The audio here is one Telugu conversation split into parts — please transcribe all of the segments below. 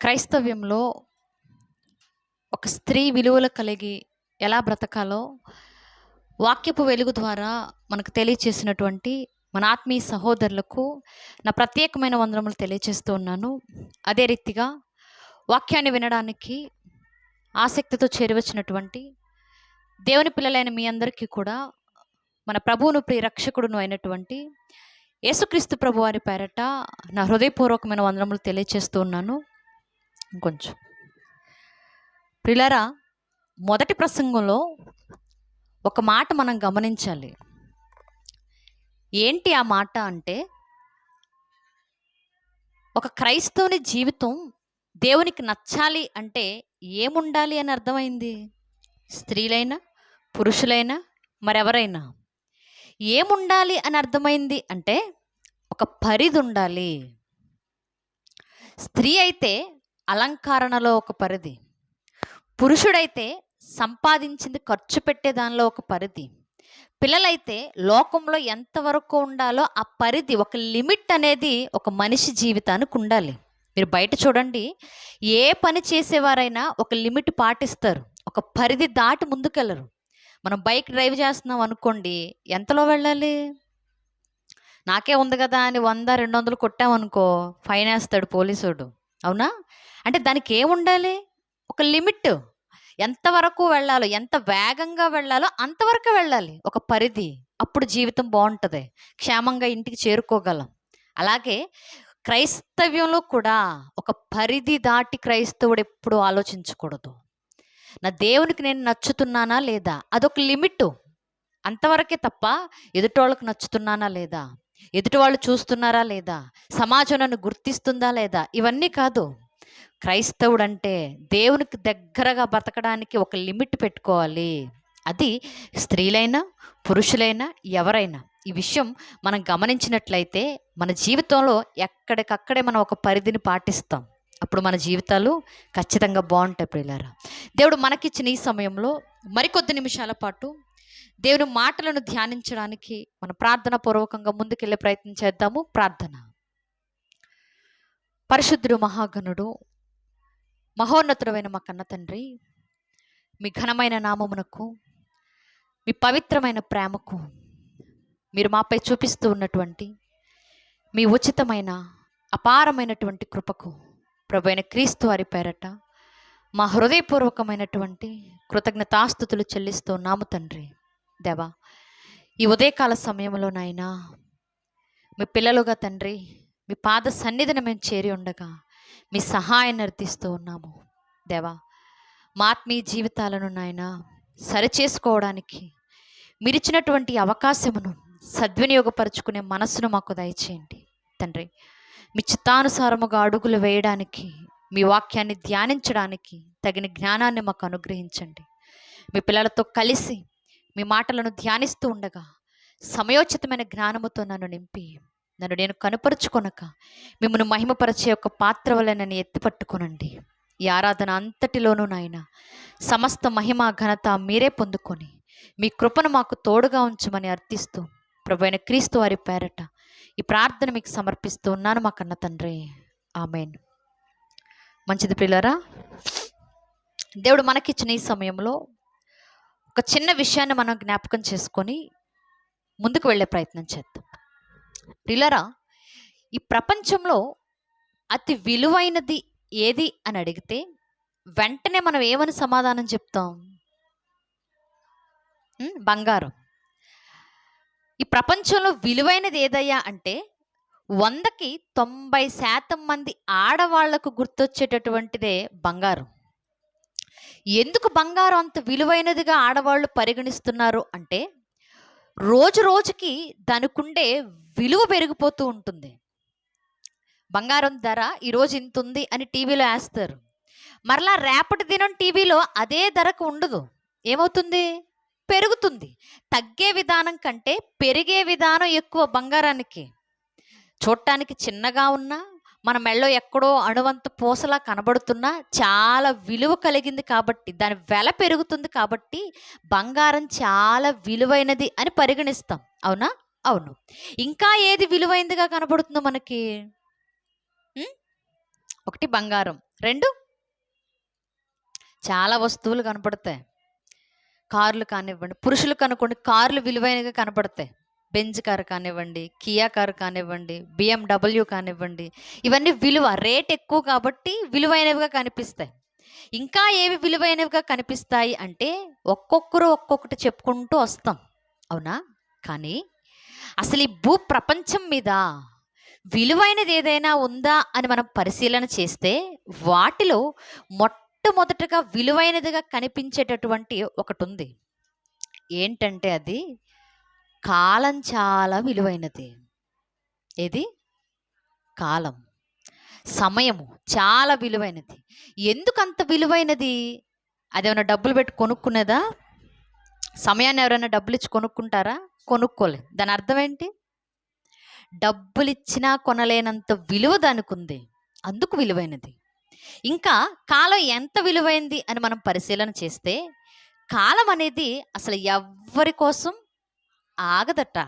క్రైస్తవ్యంలో ఒక స్త్రీ విలువలు కలిగి ఎలా బ్రతకాలో వాక్యపు వెలుగు ద్వారా మనకు తెలియచేసినటువంటి మన ఆత్మీయ సహోదరులకు నా ప్రత్యేకమైన వందనములు తెలియచేస్తూ ఉన్నాను. అదే రీతిగా వాక్యాన్ని వినడానికి ఆసక్తితో చేరువచ్చినటువంటి దేవుని పిల్లలైన మీ అందరికీ కూడా మన ప్రభువును ప్రియ రక్షకుడును అయినటువంటి యేసుక్రీస్తు ప్రభు వారి పేరట నా హృదయపూర్వకమైన వందనములు తెలియచేస్తూ ఉన్నాను. ఇంకొంచెం ప్రిలరా మొదటి ప్రసంగంలో ఒక మాట మనం గమనించాలి. ఏంటి ఆ మాట అంటే ఒక క్రైస్తవుని జీవితం దేవునికి నచ్చాలి అంటే ఏముండాలి అని అర్థమైంది? స్త్రీలైనా పురుషులైనా మరెవరైనా. ఏముండాలి అని అర్థమైంది అంటే ఒక పరిధి ఉండాలి. స్త్రీ అయితే అలంకరణలో ఒక పరిధి. పురుషుడైతే సంపాదించింది ఖర్చు పెట్టే దానిలో ఒక పరిధి. పిల్లలైతే లోకంలో ఎంతవరకు ఉండాలో ఆ పరిధి ఒక లిమిట్ అనేది ఒక మనిషి జీవితానికి ఉండాలి. మీరు బయట చూడండి ఏ పని చేసేవారైనా ఒక లిమిట్ పాటిస్తారు. ఒక పరిధి దాటి ముందుకెళ్ళరు మనం బైక్ డ్రైవ్ చేస్తున్నాం అనుకోండి ఎంతలో వెళ్ళాలి? నాకే ఉంది కదా అని వంద రెండు వందలు కొట్టామనుకో ఫైన్ వేస్తాడు పోలీసుడు. అవునా? అంటే దానికి ఏముండాలి ఒక లిమిట్. ఎంతవరకు వెళ్ళాలో ఎంత వేగంగా వెళ్ళాలో అంతవరకు వెళ్ళాలి. ఒక పరిధి. అప్పుడు జీవితం బాగుంటుంది. క్షేమంగా ఇంటికి చేరుకోగలం. అలాగే క్రైస్తవ్యంలో కూడా ఒక పరిధి దాటి క్రైస్తవుడు ఎప్పుడు ఆలోచించకూడదు. నా దేవునికి నేను నచ్చుతున్నానా లేదా? అదొక లిమిట్. అంతవరకే తప్ప ఎదుటోళ్ళకి నచ్చుతున్నానా లేదా? ఎదుటి వాళ్ళు చూస్తున్నారా లేదా? సమాజం నన్ను గుర్తిస్తుందా లేదా? ఇవన్నీ కాదు. క్రైస్తవుడు అంటే దేవునికి దగ్గరగా బ్రతకడానికి ఒక లిమిట్ పెట్టుకోవాలి. అది స్త్రీలైనా పురుషులైనా ఎవరైనా. ఈ విషయం మనం గమనించినట్లయితే మన జీవితంలో ఎక్కడికక్కడే మనం ఒక పరిధిని పాటిస్తాం. అప్పుడు మన జీవితాలు ఖచ్చితంగా బాగుంటాయి ప్రియులారా. దేవుడు మనకిచ్చిన ఈ సమయంలో మరికొద్ది నిమిషాల పాటు దేవుని మాటలను ధ్యానించడానికి మన ప్రార్థన పూర్వకంగా ముందుకెళ్ళే ప్రయత్నం చేద్దాము. ప్రార్థన. పరిశుద్ధుడు మహాగణుడు మహోన్నతుడమైన మా కన్న తండ్రి మీ ఘనమైన నామమునకు మీ పవిత్రమైన ప్రేమకు మీరు మాపై చూపిస్తూ ఉన్నటువంటి మీ ఉచితమైన అపారమైనటువంటి కృపకు ప్రభు అయిన క్రీస్తు వారి పేరట మా హృదయపూర్వకమైనటువంటి కృతజ్ఞతాస్థుతులు చెల్లిస్తూ నాము తండ్రి. దేవా ఈ ఉదయకాల సమయంలో నాయన మీ పిల్లలుగా తండ్రి మీ పాద సన్నిధిని మేము చేరి ఉండగా మీ సహాయాన్ని అర్థిస్తూ ఉన్నాము. దేవా మా ఆత్మీయ జీవితాలను నాయన సరిచేసుకోవడానికి మీరిచ్చినటువంటి అవకాశమును సద్వినియోగపరుచుకునే మనస్సును మాకు దయచేయండి. తండ్రి మీ చిత్తానుసారముగా అడుగులు వేయడానికి మీ వాక్యాన్ని ధ్యానించడానికి తగిన జ్ఞానాన్ని మాకు అనుగ్రహించండి. మీ పిల్లలతో కలిసి మీ మాటలను ధ్యానిస్తూ ఉండగా సమయోచితమైన జ్ఞానముతో నన్ను నింపి నన్ను నేను కనుపరుచుకొనక మిమ్మల్ని మహిమపరిచే ఒక పాత్ర వల్ల నన్ను ఎత్తిపట్టుకొనండి ఈ ఆరాధన అంతటిలోనూ నాయన సమస్త మహిమ ఘనత మీరే పొందుకొని మీ కృపను మాకు తోడుగా ఉంచమని అర్థిస్తూ ప్రభు అయిన క్రీస్తు వారి పేరట ఈ ప్రార్థన మీకు సమర్పిస్తూ ఉన్నాను మా కన్న తండ్రి. ఆమెన్. మంచిది పిల్లరా దేవుడు మనకిచ్చిన ఈ సమయంలో ఒక చిన్న విషయాన్ని మనం జ్ఞాపకం చేసుకొని ముందుకు వెళ్ళే ప్రయత్నం చేద్దాం. పిల్లరా ఈ ప్రపంచంలో అతి విలువైనది ఏది అని అడిగితే వెంటనే మనం ఏమని సమాధానం చెప్తాం? బంగారం. ఈ ప్రపంచంలో విలువైనది ఏదయ్యా అంటే వందకి తొంభై శాతం మంది ఆడవాళ్ళకు గుర్తొచ్చేటటువంటిదే బంగారం. ఎందుకు బంగారం అంత విలువైనదిగా ఆడవాళ్ళు పరిగణిస్తున్నారు అంటే రోజు రోజుకి దానికుండే విలువ పెరిగిపోతూ ఉంటుంది. బంగారం ధర ఈరోజు ఇంత ఉంది అని టీవీలో వేస్తారు మరలా రేపటి దినం టీవీలో అదే ధరకు ఉండదు. ఏమవుతుంది? పెరుగుతుంది. తగ్గే విధానం కంటే పెరిగే విధానం ఎక్కువ బంగారానికి. చూడటానికి చిన్నగా ఉన్నా మన మెళ్ళో ఎక్కడో అణువంత పూసలా కనబడుతున్నా చాలా విలువ కలిగింది కాబట్టి దాని వెల పెరుగుతుంది కాబట్టి బంగారం చాలా విలువైనది అని పరిగణిస్తాం. అవునా? అవును. ఇంకా ఏది విలువైనదిగా కనబడుతుందో మనకి? ఒకటి బంగారం. రెండు? చాలా వస్తువులు కనపడతాయి. కార్లు కానివ్వండి పురుషులు కనుక్కోండి కార్లు విలువైనగా కనపడతాయి. బెంజ్ కారు కానివ్వండి కియా కారు కానివ్వండి బిఎండబ్ల్యూ కానివ్వండి ఇవన్నీ విలువ రేట్ ఎక్కువ కాబట్టి విలువైనవిగా కనిపిస్తాయి. ఇంకా ఏవి విలువైనవిగా కనిపిస్తాయి అంటే ఒక్కొక్కరు ఒక్కొక్కటి చెప్పుకుంటూ వస్తాం. అవునా? కానీ అసలు ఈ భూ ప్రపంచం మీద విలువైనది ఏదైనా ఉందా అని మనం పరిశీలన చేస్తే వాటిలో మొట్టమొదటగా విలువైనదిగా కనిపించేటటువంటి ఒకటి ఉంది. ఏంటంటే అది కాలం చాలా విలువైనది. ఏది? కాలం. సమయము చాలా విలువైనది. ఎందుకు అంత విలువైనది? అదేమైనా డబ్బులు పెట్టి కొనుక్కునేదా? సమయాన్ని ఎవరైనా డబ్బులు ఇచ్చి కొనుక్కుంటారా? కొనుక్కోలే. దాని అర్థం ఏంటి? డబ్బులు ఇచ్చినా కొనలేనంత విలువ దానికి ఉంది. అందుకు విలువైనది. ఇంకా కాలం ఎంత విలువైంది అని మనం పరిశీలన చేస్తే కాలం అనేది అసలు ఎవరి కోసం ఆగదట.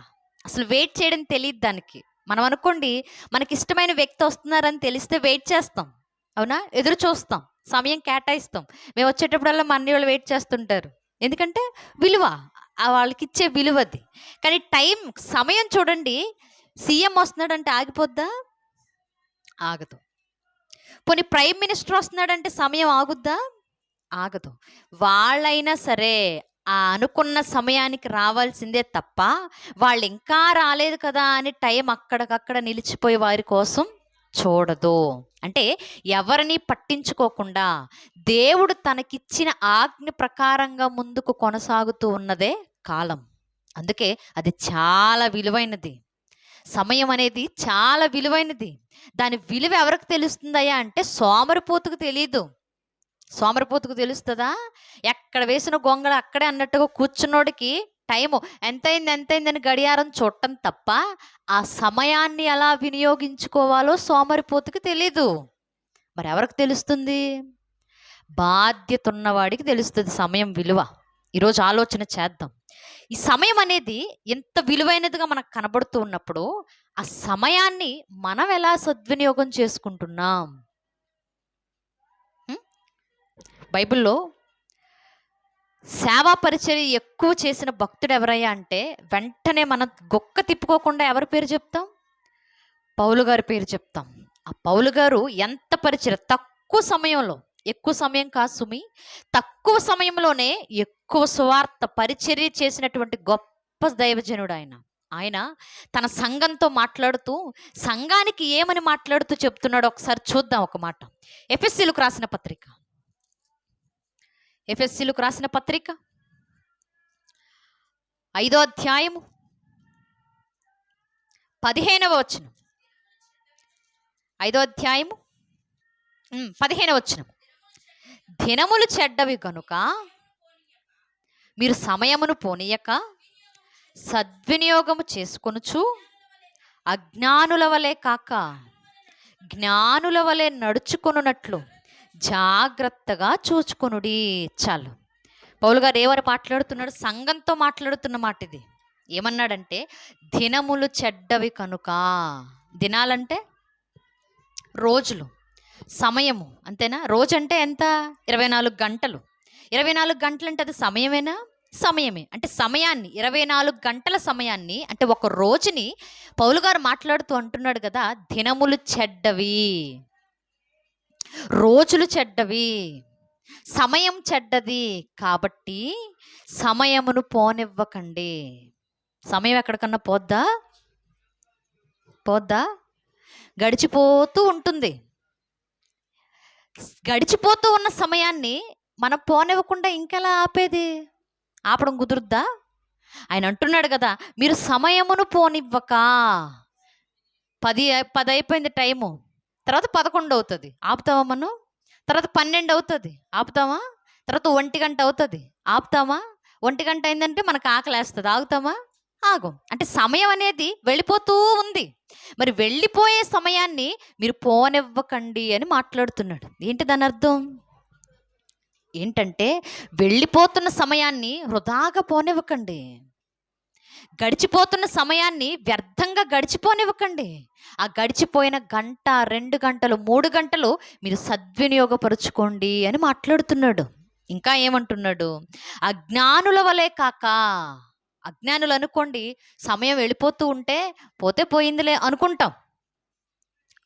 అసలు వెయిట్ చేయడం తెలియదు దానికి. మనం అనుకోండి మనకి ఇష్టమైన వ్యక్తి వస్తున్నారని తెలిస్తే వెయిట్ చేస్తాం. అవునా? ఎదురు చూస్తాం. సమయం కేటాయిస్తాం. మేము వచ్చేటప్పుడల్లా మన వాళ్ళు వెయిట్ చేస్తుంటారు. ఎందుకంటే విలువ. వాళ్ళకి ఇచ్చే విలువది. కానీ టైం సమయం చూడండి. సీఎం వస్తున్నాడంటే ఆగిపోద్దా? ఆగదు. పోనీ ప్రైమ్ మినిస్టర్ వస్తున్నాడంటే సమయం ఆగుద్దా? ఆగదు. వాళ్ళైనా సరే ఆ అనుకున్న సమయానికి రావాల్సిందే తప్ప వాళ్ళు ఇంకా రాలేదు కదా అని టైం అక్కడికక్కడ నిలిచిపోయే వారి కోసం చూడదు. అంటే ఎవరిని పట్టించుకోకుండా దేవుడు తనకిచ్చిన ఆజ్ఞ ప్రకారంగా ముందుకు కొనసాగుతూ ఉన్నదే కాలం. అందుకే అది చాలా విలువైనది. సమయం అనేది చాలా విలువైనది. దాని విలువ ఎవరికి తెలుస్తుందయ్యా అంటే సోమరిపోతుకు తెలియదు సోమరిపోతుకు తెలుస్తుందా? ఎక్కడ వేసిన గొంగళ అక్కడే అన్నట్టుగా కూర్చున్నోడికి టైము. ఎంతైంది ఎంతైందని గడియారం చూడటం తప్ప ఆ సమయాన్ని ఎలా వినియోగించుకోవాలో సోమరిపోతుకి తెలీదు. మరి ఎవరికి తెలుస్తుంది? బాధ్యత ఉన్నవాడికి తెలుస్తుంది సమయం విలువ. ఈరోజు ఆలోచన చేద్దాం. ఈ సమయం అనేది ఎంత విలువైనదిగా మనకు కనబడుతూ ఉన్నప్పుడు ఆ సమయాన్ని మనం ఎలా సద్వినియోగం చేసుకుంటున్నాం? బైబిల్లో సేవా పరిచర్య ఎక్కువ చేసిన భక్తుడు ఎవరయ్యా అంటే వెంటనే మనం గొక్క తిప్పుకోకుండా ఎవరి పేరు చెప్తాం? పౌలు గారి పేరు చెప్తాం. ఆ పౌలు గారు ఎంత పరిచయ తక్కువ సమయంలో ఎక్కువ సమయం కాదు సుమి తక్కువ సమయంలోనే ఎక్కువ స్వార్థ పరిచర్య చేసినటువంటి గొప్ప దైవజనుడు ఆయన. ఆయన తన సంఘంతో మాట్లాడుతూ సంఘానికి ఏమని మాట్లాడుతూ చెప్తున్నాడో ఒకసారి చూద్దాం ఒక మాట. ఎఫ్ఎస్సీలకు రాసిన పత్రిక. ఎఫ్ఎస్సీలకు రాసిన పత్రిక? ఐదో అధ్యాయము పదిహేనవ వచనం. ఐదో అధ్యాయము పదిహేనవ వచనం. దినములు చెడ్డవి కనుక మీరు సమయమును పోనీయక సద్వినియోగము చేసుకొనుచు అజ్ఞానుల వలె కాక జ్ఞానుల వలె నడుచుకొనున్నట్లు జాగ్రత్తగా చూచుకొనుడి చాలు. పౌలు గారు ఏమని మాట్లాడుతున్నాడు? సంఘంతో మాట్లాడుతున్న మాట ఇది ఏమన్నాడంటే దినములు చెడ్డవి కనుక దినాలంటే రోజులు సమయము అంతేనా? రోజు అంటే ఎంత? ఇరవై నాలుగు గంటలు. ఇరవై నాలుగు గంటలు అంటే అది సమయమేనా? సమయమే. అంటే సమయాన్ని ఇరవై నాలుగు గంటల సమయాన్ని అంటే ఒక రోజుని పౌలు గారు మాట్లాడుతూ అంటున్నాడు కదా దినములు చెడ్డవి. రోజులు చెడ్డవి సమయం చెడ్డది కాబట్టి సమయమును పోనివ్వకండి. సమయం ఎక్కడికన్నా పోద్దా? పోద్దా? గడిచిపోతూ ఉంటుంది. గడిచిపోతూ ఉన్న సమయాన్ని మనం పోనివ్వకుండా ఇంకెలా ఆపేది? ఆపడం కుదురుద్దా? ఆయన అంటున్నాడు కదా మీరు సమయమును పోనివ్వక. పది పది అయిపోయింది టైము. తర్వాత పదకొండు అవుతుంది. ఆపుతావా మనం తర్వాత పన్నెండు అవుతుంది. ఆపుతామా తర్వాత ఒంటి గంట అవుతుంది. ఆపుతామా ఒంటి గంట అయిందంటే మనకు ఆకలేస్తుంది. ఆగుతామా ఆగం. అంటే సమయం అనేది వెళ్ళిపోతూ ఉంది. మరి వెళ్ళిపోయే సమయాన్ని మీరు పోనివ్వకండి అని మాట్లాడుతున్నాడు. ఏంటి దాని అర్థం? ఏంటంటే వెళ్ళిపోతున్న సమయాన్ని వృధాగా పోనివ్వకండి. గడిచిపోతున్న సమయాన్ని వ్యర్థంగా గడిచిపోనివ్వకండి. ఆ గడిచిపోయిన గంట రెండు గంటలు మూడు గంటలు మీరు సద్వినియోగపరుచుకోండి అని మాట్లాడుతున్నాడు. ఇంకా ఏమంటున్నాడు? అజ్ఞానుల వలె కాక అజ్ఞానులు అనుకోండి సమయం వెళ్ళిపోతూ ఉంటే పోతే పోయిందిలే అనుకుంటాం.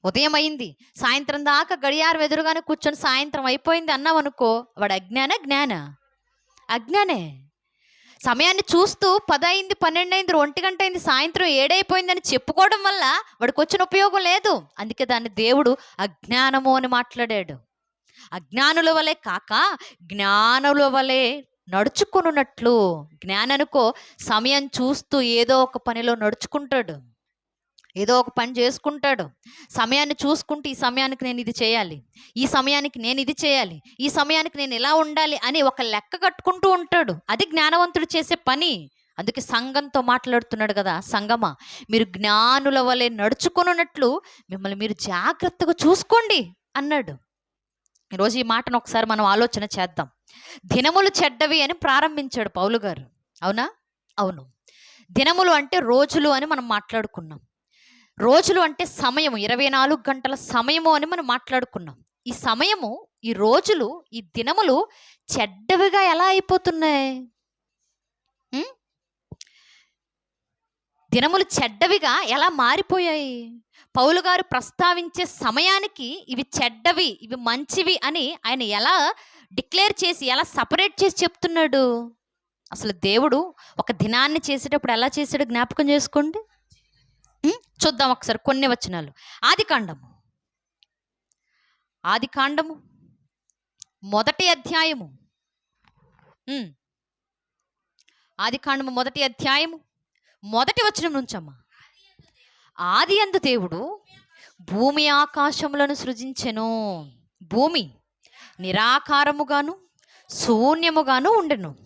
ఉదయం అయింది సాయంత్రం దాకా గడియారం ఎదురుగానే కూర్చొని సాయంత్రం అయిపోయింది అన్నాం అనుకో వాడు అజ్ఞాన జ్ఞాన? అజ్ఞానే. సమయాన్ని చూస్తూ పదైంది పన్నెండు అయింది ఒంటి గంట అయింది సాయంత్రం ఏడైపోయిందని చెప్పుకోవడం వల్ల వాడికి వచ్చిన ఉపయోగం లేదు. అందుకే దాన్ని దేవుడు అజ్ఞానము అని మాట్లాడాడు. అజ్ఞానుల వలె కాక జ్ఞానుల వలె నడుచుకున్నట్లు జ్ఞాననుకో సమయం చూస్తూ ఏదో ఒక పనిలో నడుచుకుంటాడు. ఏదో ఒక పని చేసుకుంటాడు. సమయాన్ని చూసుకుంటూ ఈ సమయానికి నేను ఇది చేయాలి. ఈ సమయానికి నేను ఇది చేయాలి. ఈ సమయానికి నేను ఇలా ఉండాలి అని ఒక లెక్క కట్టుకుంటూ ఉంటాడు. అది జ్ఞానవంతుడు చేసే పని. అందుకే సంఘంతో మాట్లాడుతున్నాడు కదా సంగమా. మీరు జ్ఞానుల వలె నడుచుకున్నట్లు మిమ్మల్ని మీరు జాగ్రత్తగా చూసుకోండి అన్నాడు. ఈరోజు ఈ మాటను ఒకసారి మనం ఆలోచన చేద్దాం. దినములు చెడ్డవి అని ప్రారంభించాడు పౌలు గారు. అవునా? అవును. దినములు అంటే రోజులు అని మనం మాట్లాడుకున్నాం. రోజులు అంటే సమయము ఇరవై నాలుగు గంటల సమయము అని మనం మాట్లాడుకున్నాం. ఈ సమయము ఈ రోజులు ఈ దినములు చెడ్డవిగా ఎలా అయిపోతున్నాయి? దినములు చెడ్డవిగా ఎలా మారిపోయాయి? పౌలు గారు ప్రస్తావించే సమయానికి ఇవి చెడ్డవి ఇవి మంచివి అని ఆయన ఎలా డిక్లేర్ చేసి ఎలా సపరేట్ చేసి చెప్తున్నాడు? అసలు దేవుడు ఒక దినాన్ని చేసేటప్పుడు ఎలా చేసాడు జ్ఞాపకం చేసుకోండి. చూద్దాం ఒకసారి కొన్ని వచనాలు. ఆది కాండము. ఆది కాండము. మొదటి అధ్యాయము. ఆది కాండము మొదటి అధ్యాయము. మొదటి వచనం నుంచమ్మా. ఆది అందు దేవుడు భూమి ఆకాశములను సృజించెను. భూమి నిరాకారముగాను శూన్యముగాను ఉండెను.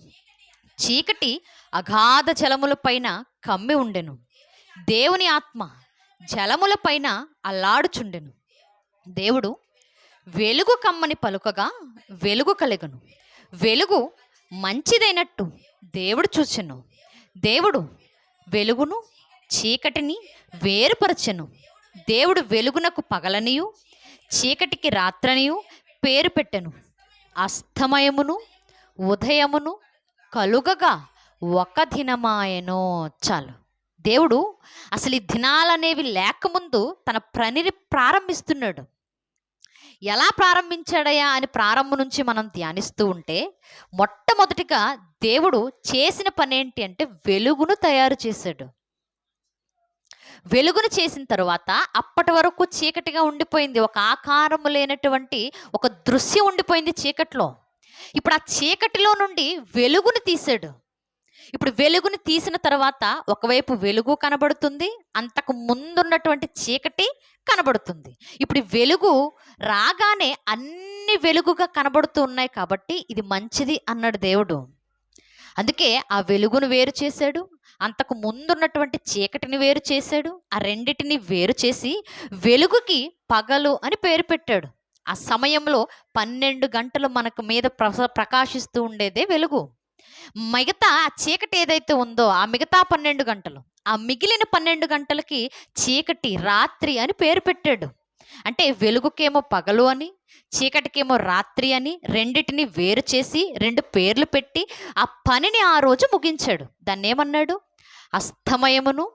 చీకటి అగాధ జలముల పైన కమ్మి ఉండెను. దేవుని ఆత్మ జలముల పైన అల్లాడుచుండెను. దేవుడు వెలుగు కమ్మని పలుకగా వెలుగు కలగను. వెలుగు మంచిదైనట్టు దేవుడు చూచెను. దేవుడు వెలుగును చీకటిని వేరుపరచెను. దేవుడు వెలుగునకు పగలనియు చీకటికి రాత్రనియు పేరు పెట్టెను. అస్తమయమును ఉదయమును కలుగగా ఒక దినమాయనో చాలు. దేవుడు అసలు ఈ దినాలనేవి లేకముందు తన పనిని ప్రారంభిస్తున్నాడు. ఎలా ప్రారంభించాడయా అని ప్రారంభం నుంచి మనం ధ్యానిస్తూ ఉంటే మొట్టమొదటిగా దేవుడు చేసిన పని ఏంటి అంటే వెలుగును తయారు చేశాడు. వెలుగును చేసిన తర్వాత అప్పటి వరకు చీకటిగా ఉండిపోయింది. ఒక ఆకారము లేనటువంటి ఒక దృశ్యం ఉండిపోయింది చీకట్లో. ఇప్పుడు ఆ చీకటిలో నుండి వెలుగును తీశాడు. ఇప్పుడు వెలుగుని తీసిన తర్వాత ఒకవైపు వెలుగు కనబడుతుంది అంతకు ముందున్నటువంటి చీకటి కనబడుతుంది. ఇప్పుడు వెలుగు రాగానే అన్ని వెలుగుగా కనబడుతూ ఉన్నాయి కాబట్టి ఇది మంచిది అన్నాడు దేవుడు. అందుకే ఆ వెలుగును వేరు చేశాడు అంతకు ముందున్నటువంటి చీకటిని వేరు చేశాడు ఆ రెండిటిని వేరు చేసి వెలుగుకి పగలు అని పేరు పెట్టాడు. ఆ సమయంలో పన్నెండు గంటలు మనకు మీద ప్రకాశిస్తూ ఉండేదే వెలుగు. మిగతా ఆ చీకటి ఏదైతే ఉందో ఆ మిగతా పన్నెండు గంటలు ఆ మిగిలిన పన్నెండు గంటలకి చీకటి రాత్రి అని పేరు పెట్టాడు. అంటే వెలుగుకేమో పగలు అని చీకటికేమో రాత్రి అని రెండిటిని వేరు చేసి రెండు పేర్లు పెట్టి ఆ పనిని ఆ రోజు ముగించాడు. దాన్ని ఏమన్నాడు అస్తమయమును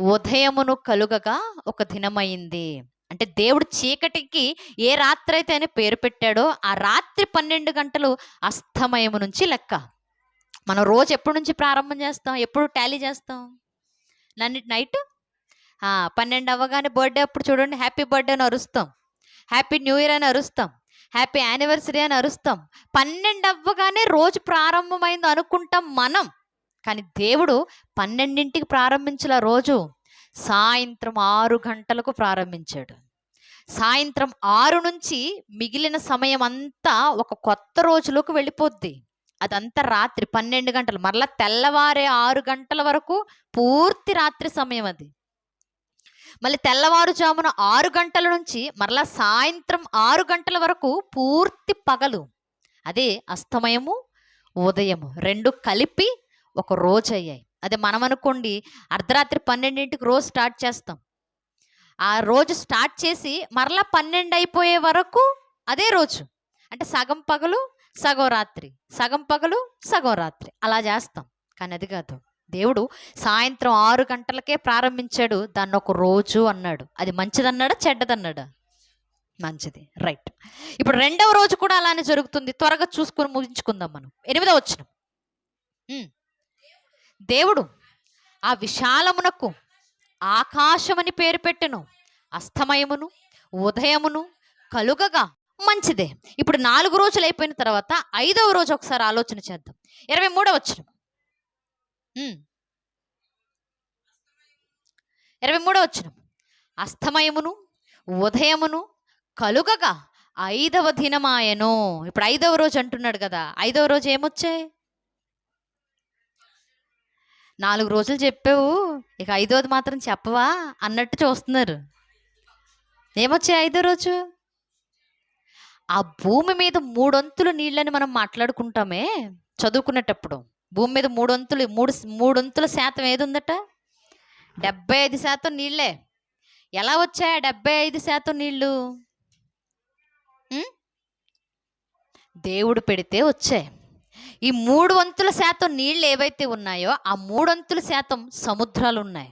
ఉదయమును కలుగగా ఒక దినమైంది. అంటే దేవుడు చీకటికి ఏ రాత్రి అయితే అని పేరు పెట్టాడో ఆ రాత్రి పన్నెండు గంటలు అస్తమయము నుంచి లెక్క. మనం రోజు ఎప్పటి నుంచి ప్రారంభం చేస్తాం? ఎప్పుడు టాలీ చేస్తాం? నన్ను నైట్ పన్నెండు అవ్వగానే బర్త్డే అప్పుడు చూడండి హ్యాపీ బర్త్డే అని అరుస్తాం. హ్యాపీ న్యూ ఇయర్ అని అరుస్తాం. హ్యాపీ యానివర్సరీ అని అరుస్తాం. పన్నెండు అవ్వగానే రోజు ప్రారంభమైంది అనుకుంటాం మనం. కానీ దేవుడు పన్నెండింటికి ప్రారంభించిన రోజు. సాయంత్రం ఆరు గంటలకు ప్రారంభించాడు. సాయంత్రం ఆరు నుంచి మిగిలిన సమయం అంతా ఒక కొత్త రోజులోకి వెళ్ళిపోద్ది. అదంతా రాత్రి పన్నెండు గంటలు మరలా తెల్లవారే ఆరు గంటల వరకు పూర్తి రాత్రి సమయం అది. మళ్ళీ తెల్లవారుజామున ఆరు గంటల నుంచి మరలా సాయంత్రం ఆరు గంటల వరకు పూర్తి పగలు. అదే అస్తమయము ఉదయము రెండు కలిపి ఒక రోజు అయ్యాయి. అదే మనం అనుకోండి అర్ధరాత్రి పన్నెండింటికి రోజు స్టార్ట్ చేస్తాం. ఆ రోజు స్టార్ట్ చేసి మరలా పన్నెండు అయిపోయే వరకు అదే రోజు. అంటే సగం పగలు సగం రాత్రి సగం పగలు సగం రాత్రి అలా చేస్తాం. కానీ అది కాదు. దేవుడు సాయంత్రం ఆరు గంటలకే ప్రారంభించాడు. దాన్ని ఒక రోజు అన్నాడు. అది మంచిదన్నాడా చెడ్డదన్నాడా? మంచిది. రైట్. ఇప్పుడు రెండవ రోజు కూడా అలానే జరుగుతుంది. త్వరగా చూసుకొని ముగించుకుందాం మనం. ఎనిమిదవ వచ్చిన దేవుడు ఆ విశాలమునకు ఆకాశమని పేరు పెట్టెను. అస్తమయమును ఉదయమును కలుగగా మంచిదే. ఇప్పుడు నాలుగు రోజులు అయిపోయిన తర్వాత ఐదవ రోజు ఒకసారి ఆలోచన చేద్దాం. ఇరవై మూడవ వచ్చిన ఇరవై మూడవ వచ్చిన అస్తమయమును ఉదయమును కలుగగా ఐదవ దినమాయను. ఇప్పుడు ఐదవ రోజు అంటున్నాడు కదా ఐదవ రోజు ఏమొచ్చాయి నాలుగు రోజులు చెప్పావు ఇక ఐదవది మాత్రం చెప్పవా అన్నట్టు చూస్తున్నారు. ఏమొచ్చాయి ఐదో రోజు? ఆ భూమి మీద మూడొంతులు నీళ్ళని మనం మాట్లాడుకుంటామే చదువుకునేటప్పుడు. భూమి మీద మూడొంతులు మూడు మూడొంతుల శాతం ఏది ఉందట డెబ్బై ఐదు శాతం నీళ్ళే. ఎలా వచ్చాయి డెబ్బై ఐదు శాతం నీళ్ళు? దేవుడు పెడితే వచ్చాయి. ఈ మూడు వంతుల శాతం నీళ్ళు ఏవైతే ఉన్నాయో ఆ మూడొంతుల శాతం సముద్రాలు ఉన్నాయి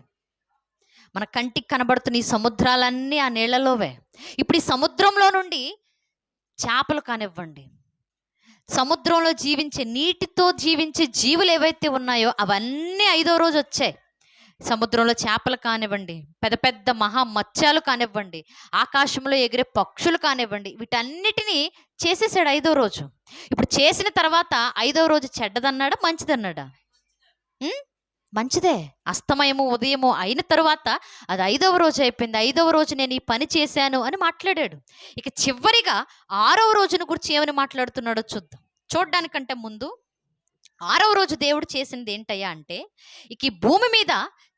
మన కంటికి కనబడుతున్న ఈ సముద్రాలన్నీ ఆ నీళ్ళలోవే ఇప్పుడు ఈ సముద్రంలో నుండి చేపలు కానివ్వండి. సముద్రంలో జీవించే నీటితో జీవించే జీవులు ఏవైతే ఉన్నాయో అవన్నీ ఐదో రోజు వచ్చాయి. సముద్రంలో చేపలు కానివ్వండి పెద్ద పెద్ద మహా మత్స్యాలు కానివ్వండి ఆకాశంలో ఎగిరే పక్షులు కానివ్వండి వీటన్నిటినీ చేసేసాడు ఐదో రోజు. ఇప్పుడు చేసిన తర్వాత ఐదో రోజు చెడ్డదన్నాడా మంచిదన్నాడా? మంచిదే. అస్తమయము ఉదయము అయిన తర్వాత అది ఐదవ రోజు అయిపోయింది. ఐదవ రోజు నేను ఈ పని చేశాను అని మాట్లాడాడు. ఇక చివరిగా ఆరవ రోజును గురించి ఏమని మాట్లాడుతున్నాడో చూద్దాం. చూడ్డానికంటే ముందు ఆరవ రోజు దేవుడు చేసింది ఏంటయ్యా అంటే ఇక ఈ భూమి మీద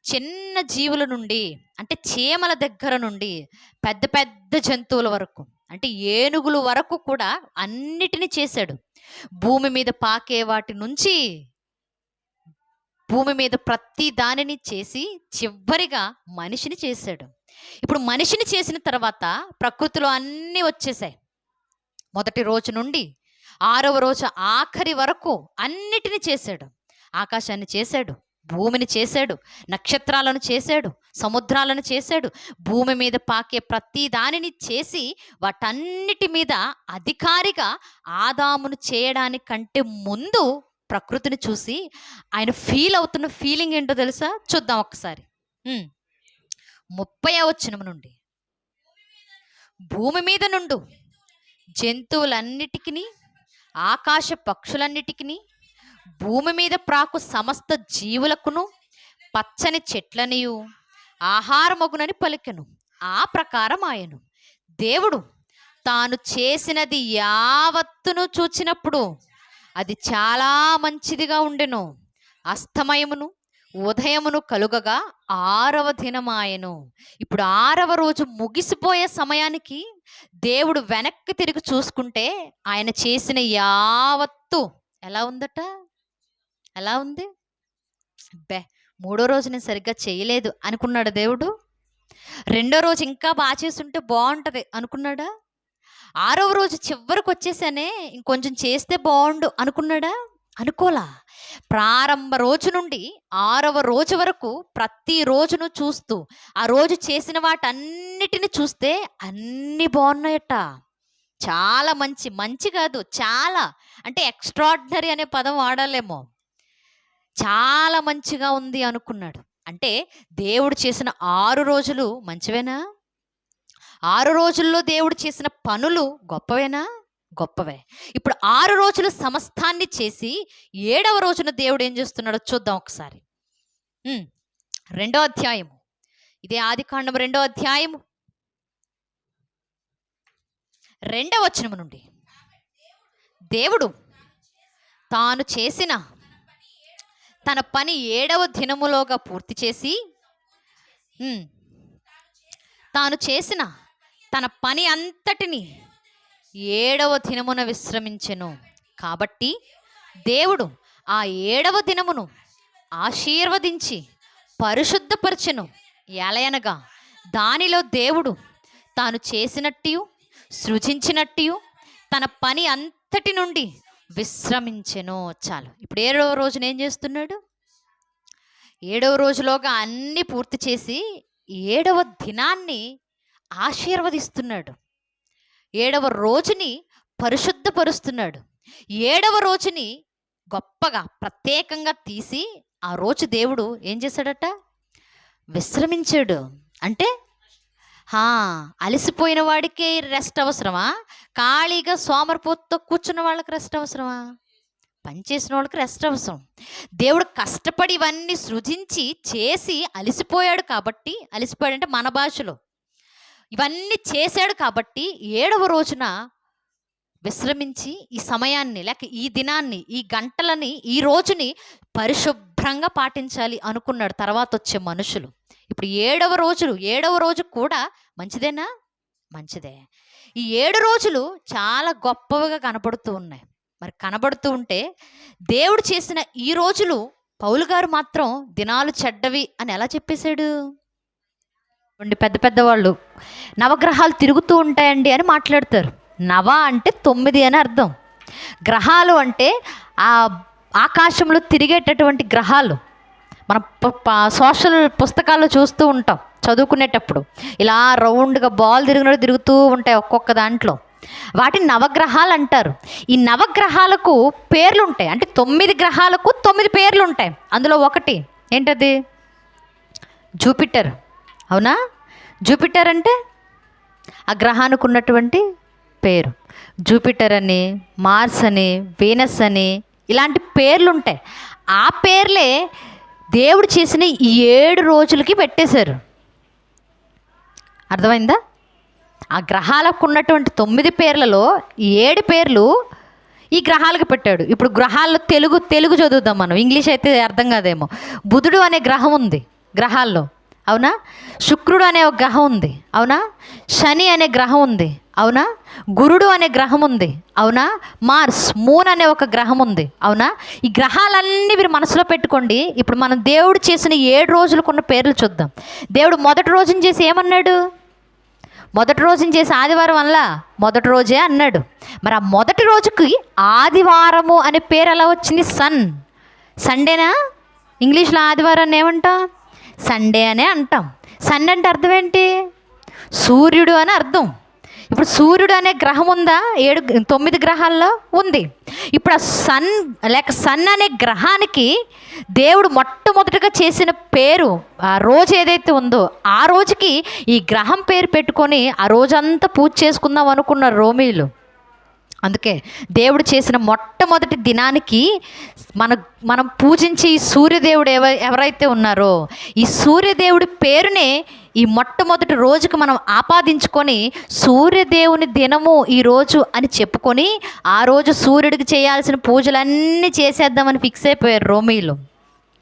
చిన్న జీవుల నుండి అంటే చీమల దగ్గర నుండి పెద్ద పెద్ద జంతువుల వరకు అంటే ఏనుగుల వరకు కూడా అన్నిటినీ చేశాడు. భూమి మీద పాకే వాటి నుంచి భూమి మీద ప్రతి దానిని చేసి చివరిగా మనిషిని చేశాడు. ఇప్పుడు మనిషిని చేసిన తర్వాత ప్రకృతిలో అన్నీ వచ్చేసాయి. మొదటి రోజు నుండి ఆరవ రోజు ఆఖరి వరకు అన్నిటిని చేశాడు. ఆకాశాన్ని చేశాడు భూమిని చేశాడు నక్షత్రాలను చేశాడు సముద్రాలను చేశాడు భూమి మీద పాకే ప్రతి దానిని చేసి వాటన్నిటి మీద అధికారిగా ఆదామును చేయడానికంటే ముందు ప్రకృతిని చూసి ఆయన ఫీల్ అవుతున్న ఫీలింగ్ ఏంటో తెలుసా? చూద్దాం ఒక్కసారి. ముప్పై వచనం నుండి. భూమి మీద నుండు జంతువులన్నిటికీ ఆకాశ పక్షులన్నిటికీ భూమి మీద ప్రాకు సమస్త జీవులకును పచ్చని చెట్లనియు ఆహారమగునని పలికెను. ఆ ప్రకారం ఆయను. దేవుడు తాను చేసినది యావత్తును చూచినప్పుడు అది చాలా మంచిదిగా ఉండెను. అస్తమయమును ఉదయమును కలుగగా ఆరవ దినమాయను. ఇప్పుడు ఆరవ రోజు ముగిసిపోయే సమయానికి దేవుడు వెనక్కి తిరిగి చూసుకుంటే ఆయన చేసిన యావత్తు ఎలా ఉందట? ఎలా ఉంది? బే మూడో రోజు నేను సరిగ్గా చేయలేదు అనుకున్నాడు దేవుడు? రెండో రోజు ఇంకా బాగా చేస్తుంటే బాగుంటుంది అనుకున్నాడా? ఆరవ రోజు చివరికి వచ్చేసానే ఇంకొంచెం చేస్తే బాగుండు అనుకున్నాడా? అనుకోలా. ప్రారంభ రోజు నుండి ఆరవ రోజు వరకు ప్రతి రోజును చూస్తూ ఆ రోజు చేసిన వాటన్నిటిని చూస్తే అన్నీ బాగున్నాయట చాలా మంచి మంచి కాదు చాలా అంటే ఎక్స్ట్రాడినరీ అనే పదం వాడాలేమో. చాలా మంచిగా ఉంది అనుకున్నాడు. అంటే దేవుడు చేసిన ఆరు రోజులు మంచివేనా? ఆరు రోజుల్లో దేవుడు చేసిన పనులు గొప్పవేనా? గొప్పవే. ఇప్పుడు ఆరు రోజులు సమస్తాన్ని చేసి ఏడవ రోజున దేవుడు ఏం చేస్తున్నాడో చూద్దాం ఒకసారి. రెండో అధ్యాయము. ఇదే ఆది రెండో అధ్యాయము. రెండవ వచనము నుండి. దేవుడు తాను చేసిన తన పని ఏడవ దినములోగా పూర్తి చేసి తాను చేసిన తన పని అంతటిని ఏడవ దినమున విశ్రమించెను. కాబట్టి దేవుడు ఆ ఏడవ దినమును ఆశీర్వదించి పరిశుద్ధపరచెను. ఎలయనగా దానిలో దేవుడు తాను చేసినట్టు సృజించినట్టు తన పని అంతటి నుండి విశ్రమించెను. చాలు. ఇప్పుడు ఏడవ రోజున ఏం చేస్తున్నాడు? ఏడవ రోజులోగా అన్నీ పూర్తి చేసి ఏడవ దినాన్ని ఆశీర్వదిస్తున్నాడు. ఏడవ రోజుని పరిశుద్ధపరుస్తున్నాడు. ఏడవ రోజుని గొప్పగా ప్రత్యేకంగా తీసి ఆ రోజు దేవుడు ఏం చేశాడట? విశ్రమించాడు. అంటే హా అలసిపోయిన వాడికి రెస్ట్ అవసరమా? ఖాళీగా సోమరిపోతుతో కూర్చున్న వాళ్ళకి రెస్ట్ అవసరమా? పనిచేసిన వాళ్ళకి రెస్ట్ అవసరం. దేవుడు కష్టపడి ఇవన్నీ సృజించి చేసి అలసిపోయాడు కాబట్టి అలసిపోయాడంటే మన భాషలో. ఇవన్నీ చేశాడు కాబట్టి ఏడవ రోజున విశ్రమించి ఈ సమయాన్ని లేక ఈ దినాన్ని ఈ గంటలని ఈ రోజుని పరిశుభ్రంగా పాటించాలి అనుకున్నాడు. తర్వాత వచ్చే మనుషులు. ఇప్పుడు ఏడవ రోజులు ఏడవ రోజు కూడా మంచిదేనా? మంచిదే. ఈ ఏడు రోజులు చాలా గొప్పవిగా కనబడుతూ ఉన్నాయి. మరి కనబడుతూ ఉంటే దేవుడు చేసిన ఈ రోజులు పౌలు గారు మాత్రం దినాలు చెడ్డవి అని ఎలా చెప్పేశాడు? ఉండి పెద్ద పెద్ద వాళ్ళు. నవగ్రహాలు తిరుగుతూ ఉంటాయండి అని మాట్లాడతారు. నవ అంటే తొమ్మిది అని అర్థం. గ్రహాలు అంటే ఆ ఆకాశంలో తిరిగేటటువంటి గ్రహాలు. మనం ప- సోషల్ పుస్తకాల్లో చూస్తూ ఉంటాం చదువుకునేటప్పుడు. ఇలా రౌండ్గా బాల్ తిరిగినట్టు తిరుగుతూ ఉంటాయి ఒక్కొక్క దాంట్లో. వాటిని నవగ్రహాలు అంటారు. ఈ నవగ్రహాలకు పేర్లు ఉంటాయి అంటే తొమ్మిది గ్రహాలకు తొమ్మిది పేర్లు ఉంటాయి అందులో ఒకటి ఏంటది? జూపిటర్. అవునా? జూపిటర్ అంటే? ఆ గ్రహానికి ఉన్నటువంటి పేరు. జూపిటర్ అని మార్స్ అని వీనస్ అని ఇలాంటి పేర్లు ఉంటాయి ఆ పేర్లే దేవుడు చేసిన ఈ ఏడు రోజులకి పెట్టేశారు. అర్థమైందా? ఆ గ్రహాలకు ఉన్నటువంటి తొమ్మిది పేర్లలో ఏడు పేర్లు ఈ గ్రహాలకు పెట్టాడు. ఇప్పుడు గ్రహాల్లో తెలుగు తెలుగు చదువుదాం మనం. ఇంగ్లీష్ అయితే అర్థం కాదేమో. బుధుడు అనే గ్రహం ఉంది గ్రహాల్లో. అవునా? శుక్రుడు అనే ఒక గ్రహం ఉంది. అవునా? శని అనే గ్రహం ఉంది. అవునా? గురుడు అనే గ్రహం ఉంది. అవునా? మార్స్ మూన్ అనే ఒక గ్రహం ఉంది. అవునా? ఈ గ్రహాలన్నీ మీరు మనసులో పెట్టుకోండి. ఇప్పుడు మనం దేవుడు చేసిన ఏడు రోజులకున్న పేర్లు చూద్దాం. దేవుడు మొదటి రోజున చేసి ఏమన్నాడు? మొదటి రోజున చేసి ఆదివారం వల్ల మొదటి రోజే అన్నాడు. మరి ఆ మొదటి రోజుకి ఆదివారము అనే పేరు ఎలా వచ్చింది? సన్. సండేనా? ఇంగ్లీష్లో ఆదివారాన్ని ఏమంటాం? సండే అనే అంటాం. సండే అంటే అర్థం ఏంటి? సూర్యుడు అని అర్థం. ఇప్పుడు సూర్యుడు అనే గ్రహం ఉందా? ఏడు తొమ్మిది గ్రహాల్లో ఉంది. ఇప్పుడు ఆ సన్ లేక సన్ అనే గ్రహానికి దేవుడు మొట్టమొదటిగా చేసిన పేరు ఆ రోజు ఏదైతే ఉందో ఆ రోజుకి ఈ గ్రహం పేరు పెట్టుకొని ఆ రోజంతా పూజ చేసుకుందాం అనుకున్న రోమీలు అందుకే దేవుడు చేసిన మొట్టమొదటి దినానికి మన మనం పూజించే ఈ సూర్యదేవుడు ఎవ ఎవరైతే ఉన్నారో ఈ సూర్యదేవుడి పేరునే ఈ మొట్టమొదటి రోజుకి మనం ఆపాదించుకొని సూర్యదేవుని దినము ఈ రోజు అని చెప్పుకొని ఆ రోజు సూర్యుడికి చేయాల్సిన పూజలన్నీ చేసేద్దామని ఫిక్స్ అయిపోయారు రోమీలు.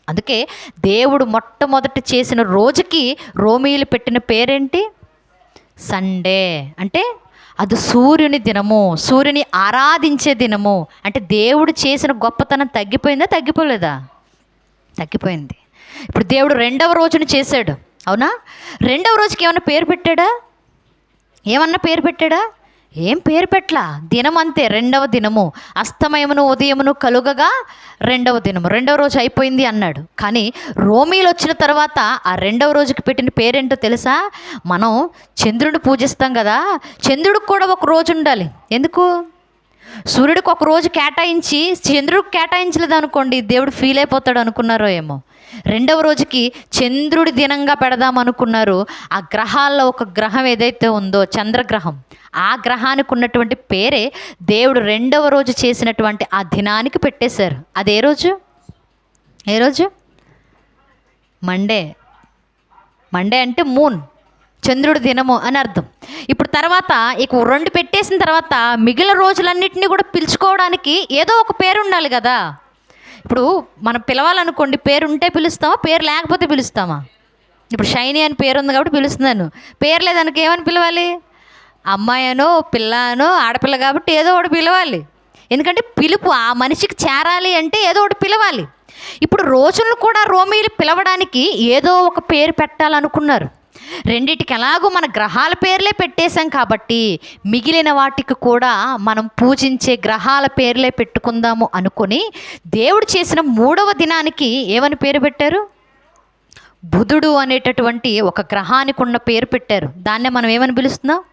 అందుకే దేవుడు మొట్టమొదటి చేసిన రోజుకి రోమీలు పెట్టిన పేరేంటి? సండే. అంటే అది సూర్యుని దినము సూర్యుని ఆరాధించే దినము. అంటే దేవుడు చేసిన గొప్పతనం తగ్గిపోయిందా తగ్గిపోలేదా? తగ్గిపోయింది. ఇప్పుడు దేవుడు రెండవ రోజున చేశాడు. అవునా? రెండవ రోజుకి ఏమైనా పేరు పెట్టాడా? ఏమన్నా పేరు పెట్టాడా? ఏం పేరు పెట్లా? దినం అంతే రెండవ దినము. అస్తమయమును ఉదయమును కలుగగా రెండవ దినము. రెండవ రోజు అయిపోయింది అన్నాడు. కానీ రోమీలు వచ్చిన తర్వాత ఆ రెండవ రోజుకి పెట్టిన పేరేంటో తెలుసా? మనం చంద్రుడిని పూజిస్తాం కదా. చంద్రుడికి కూడా ఒక రోజు ఉండాలి. ఎందుకు? సూర్యుడికి ఒక రోజు కేటాయించి చంద్రుడికి కేటాయించలేదు అనుకోండి దేవుడు ఫీల్ అయిపోతాడు అనుకున్నారో ఏమో. రెండవ రోజుకి చంద్రుడి దినంగా పెడదాం అనుకున్నారు. ఆ గ్రహాల్లో ఒక గ్రహం ఏదైతే ఉందో చంద్రగ్రహం ఆ గ్రహానికి ఉన్నటువంటి పేరే దేవుడు రెండవ రోజు చేసినటువంటి ఆ దినానికి పెట్టేశారు. అదే రోజు? ఏ రోజు? మండే మండే అంటే మూన్ చంద్రుడి దినము అని అర్థం. ఇప్పుడు తర్వాత ఇక రెండు పెట్టేసిన తర్వాత మిగిలిన రోజులన్నింటినీ కూడా పిలుచుకోవడానికి ఏదో ఒక పేరు ఉండాలి కదా. ఇప్పుడు మనం పిలవాలనుకోండి పేరు ఉంటే పిలుస్తామా పేరు లేకపోతే పిలుస్తామా? ఇప్పుడు షైనీ అని పేరు ఉంది కాబట్టి పిలుస్తున్నాను. పేరు లేదానికి ఏమని పిలవాలి? అమ్మాయనో పిల్ల అనో ఆడపిల్ల కాబట్టి ఏదో ఒకటి పిలవాలి. ఎందుకంటే పిలుపు ఆ మనిషికి చేరాలి అంటే ఏదో ఒకటి పిలవాలి. ఇప్పుడు రోజులను కూడా రోమీలు పిలవడానికి ఏదో ఒక పేరు పెట్టాలనుకున్నారు. రెండిటికి ఎలాగో మన గ్రహాల పేర్లే పెట్టేశాం కాబట్టి మిగిలిన వాటికి కూడా మనం పూజించే గ్రహాల పేర్లే పెట్టుకుందాము అనుకొని దేవుడు చేసిన మూడవ దినానికి ఏమని పేరు పెట్టారు? బుధుడు అనేటటువంటి ఒక గ్రహానికి ఉన్న పేరు పెట్టారు. దాన్నే మనం ఏమని పిలుస్తున్నాం?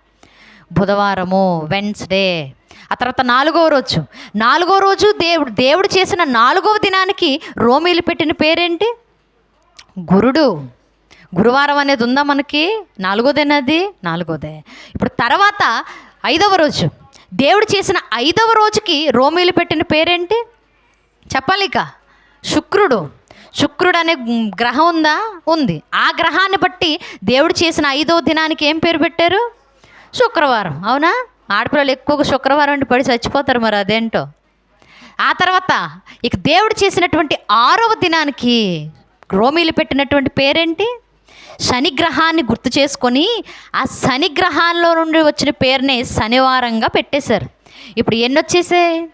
బుధవారము వెన్స్డే. ఆ తర్వాత నాలుగవ రోజు. నాలుగో రోజు దేవుడు దేవుడు చేసిన నాలుగవ దినానికి రోమీలు పెట్టిన పేరేంటి? గురుడు. గురువారం అనేది ఉందా మనకి? నాలుగోదేనది నాలుగోదే. ఇప్పుడు తర్వాత ఐదవ రోజు. దేవుడు చేసిన ఐదవ రోజుకి రోమీలు పెట్టిన పేరేంటి? చెప్పాలి ఇక శుక్రుడు. శుక్రుడు అనే గ్రహం ఉందా? ఉంది. ఆ గ్రహాన్ని బట్టి దేవుడు చేసిన ఐదో దినానికి ఏం పేరు పెట్టారు? శుక్రవారం. అవునా? ఆడపిల్లలు ఎక్కువగా శుక్రవారం అంటే పడి చచ్చిపోతారు మరి అదేంటో? ఆ తర్వాత ఇక దేవుడు చేసినటువంటి ఆరవ దినానికి రోమీలు పెట్టినటువంటి పేరేంటి? శనిగ్రహాన్ని గుర్తు చేసుకొని ఆ శనిగ్రహాల్లో నుండి వచ్చిన పేరునే శనివారంగా పెట్టేశారు. ఇప్పుడు ఎన్ని వచ్చేసాయి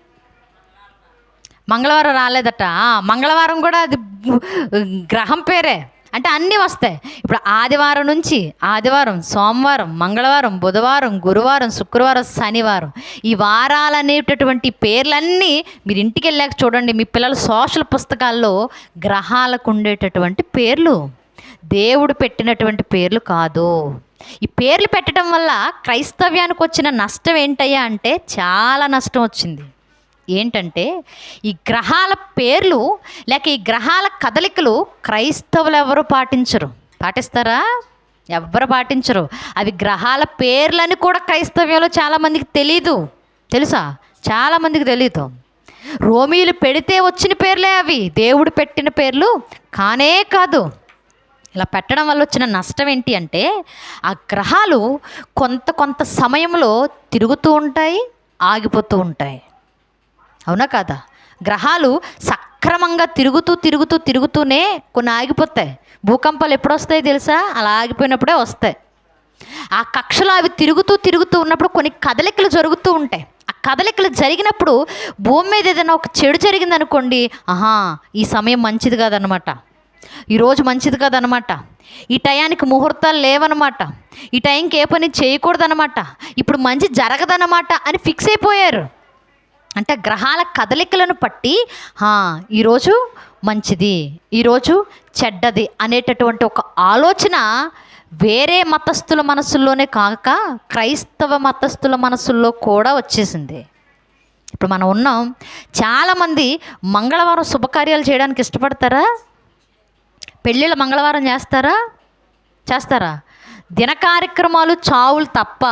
మంగళవారం రాలేదట. మంగళవారం కూడా అది గ్రహం పేరే. అంటే అన్నీ వస్తాయి. ఇప్పుడు ఆదివారం నుంచి ఆదివారం సోమవారం మంగళవారం బుధవారం గురువారం శుక్రవారం శనివారం ఈ వారాలు అనేటటువంటి పేర్లన్నీ మీరు ఇంటికి వెళ్ళాక చూడండి. మీ పిల్లల సోషల్ పుస్తకాల్లో గ్రహాలకు ఉండేటటువంటి పేర్లు. దేవుడు పెట్టినటువంటి పేర్లు కాదు. ఈ పేర్లు పెట్టడం వల్ల క్రైస్తవ్యానికి వచ్చిన నష్టం ఏంటయ్యా అంటే చాలా నష్టం వచ్చింది. ఏంటంటే ఈ గ్రహాల పేర్లు లేక ఈ గ్రహాల కదలికలు క్రైస్తవులు ఎవరు పాటించరు. పాటిస్తారా? ఎవ్వరు పాటించరు. అవి గ్రహాల పేర్లని కూడా క్రైస్తవ్యంలో చాలామందికి తెలీదు. తెలుసా? చాలామందికి తెలీదు. రోమీలు పెడితే వచ్చిన పేర్లే అవి. దేవుడు పెట్టిన పేర్లు కానే కాదు. ఇలా పెట్టడం వల్ల వచ్చిన నష్టం ఏంటి అంటే ఆ గ్రహాలు కొంత కొంత సమయంలో తిరుగుతూ ఉంటాయి ఆగిపోతూ ఉంటాయి. అవునా కాదా? గ్రహాలు సక్రమంగా తిరుగుతూ తిరుగుతూ తిరుగుతూనే కొన్ని ఆగిపోతాయి. భూకంపాలు ఎప్పుడు వస్తాయి తెలుసా? అలా ఆగిపోయినప్పుడే వస్తాయి. ఆ కక్షలో అవి తిరుగుతూ తిరుగుతూ ఉన్నప్పుడు కొన్ని కదలికలు జరుగుతూ ఉంటాయి. ఆ కదలికలు జరిగినప్పుడు భూమి మీద ఏదైనా ఒక చెడు జరిగిందనుకోండి ఆహా ఈ సమయం మంచిది కాదనమాట ఈరోజు మంచిది కాదనమాట ఈ టయానికి ముహూర్తాలు లేవనమాట ఈ టైంకి ఏ పని చేయకూడదనమాట ఇప్పుడు మంచి జరగదనమాట అని ఫిక్స్ అయిపోయారు. అంటే గ్రహాల కదలికలను పట్టి ఈరోజు మంచిది ఈరోజు చెడ్డది అనేటటువంటి ఒక ఆలోచన వేరే మతస్థుల మనసుల్లోనే కాక క్రైస్తవ మతస్థుల మనసుల్లో కూడా వచ్చేసింది. ఇప్పుడు మనం ఉన్నాం. చాలామంది మంగళవారం శుభకార్యాలు చేయడానికి ఇష్టపడతారా? పెళ్ళిళ్ళు మంగళవారం చేస్తారా? చేస్తారా? దిన కార్యక్రమాలు చావులు తప్ప